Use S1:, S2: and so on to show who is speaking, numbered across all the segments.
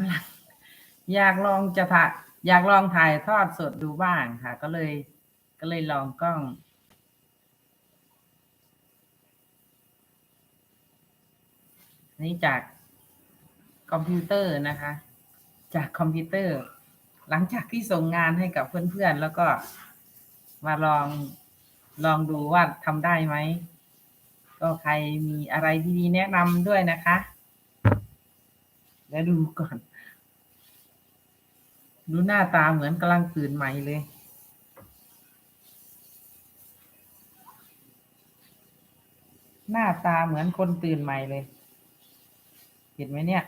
S1: ำลังอยากลองจะถ่ายอยากลองถ่ายทอดสดดูบ้างค่ะ ก็เลย ก็เลยลองกล้อง นี่จากคอมพิวเตอร์นะคะ จากคอมพิวเตอร์ หลังจากที่ส่งงานให้กับเพื่อนๆ แล้วก็มาลองลองดูว่าทำได้ไหม ก็ใครมีอะไรดีๆแนะนำด้วยนะคะ แล้วดูก่อน ดูหน้าตาเหมือนกำลังตื่นใหม่เลย หน้าตาเหมือนคนตื่นใหม่เลย เห็นไหมเนี่ย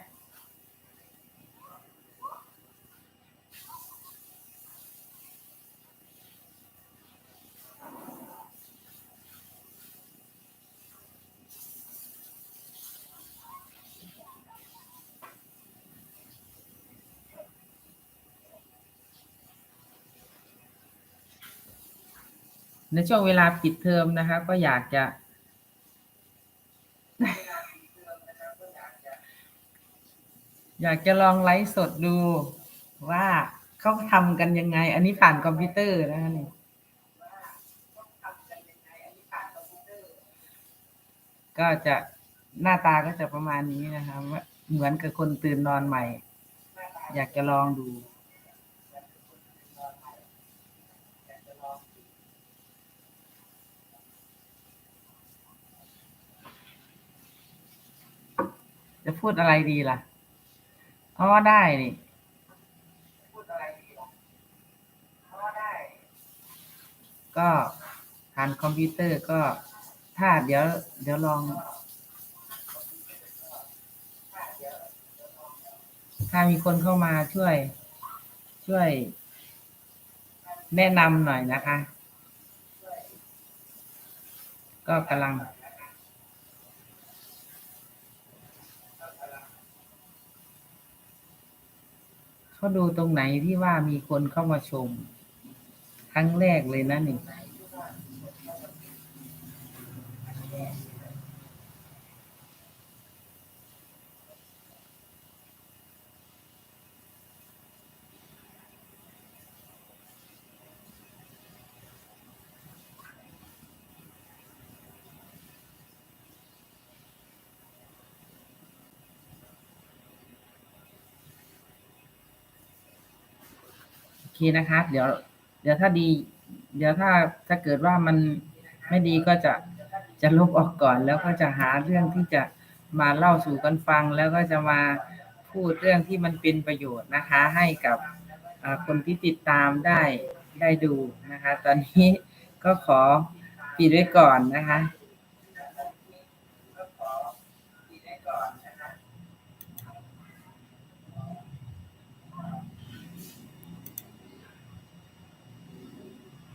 S1: ในช่วงเวลาปิดเทอมนะคะ ก็อยากจะอยากจะลองไลฟ์สดดูว่าเขาทำกันยังไง อันนี้ผ่านคอมพิวเตอร์นะคะนี่ก็จะหน้าตาก็จะประมาณนี้นะคะว่าเหมือนกับคนตื่นนอนใหม่ อยากจะลองดู จะพูดอะไรดีล่ะอ๋อได้นี่ก็ผ่านคอมพิวเตอร์ก็ถ้าเดี๋ยว เดี๋ยวลอง ถ้ามีคนเข้ามาช่วย ช่วย แนะนำหน่อยนะคะ ก็กำลัง เขาดูตรงไหนที่ว่ามีคนเข้ามาชม ครั้งแรกเลยนะนี่ง นะคะ เดี๋ยว เดี๋ยวถ้าดี เดี๋ยวถ้าถ้าเกิดว่ามันไม่ดีก็จะจะลบออกก่อน แล้วก็จะหาเรื่องที่จะมาเล่าสู่กันฟัง แล้วก็จะมาพูดเรื่องที่มันเป็นประโยชน์นะคะ ให้กับคนที่ติดตามได้ได้ดูนะคะ ตอนนี้ก็ขอปิดไว้ก่อนนะคะ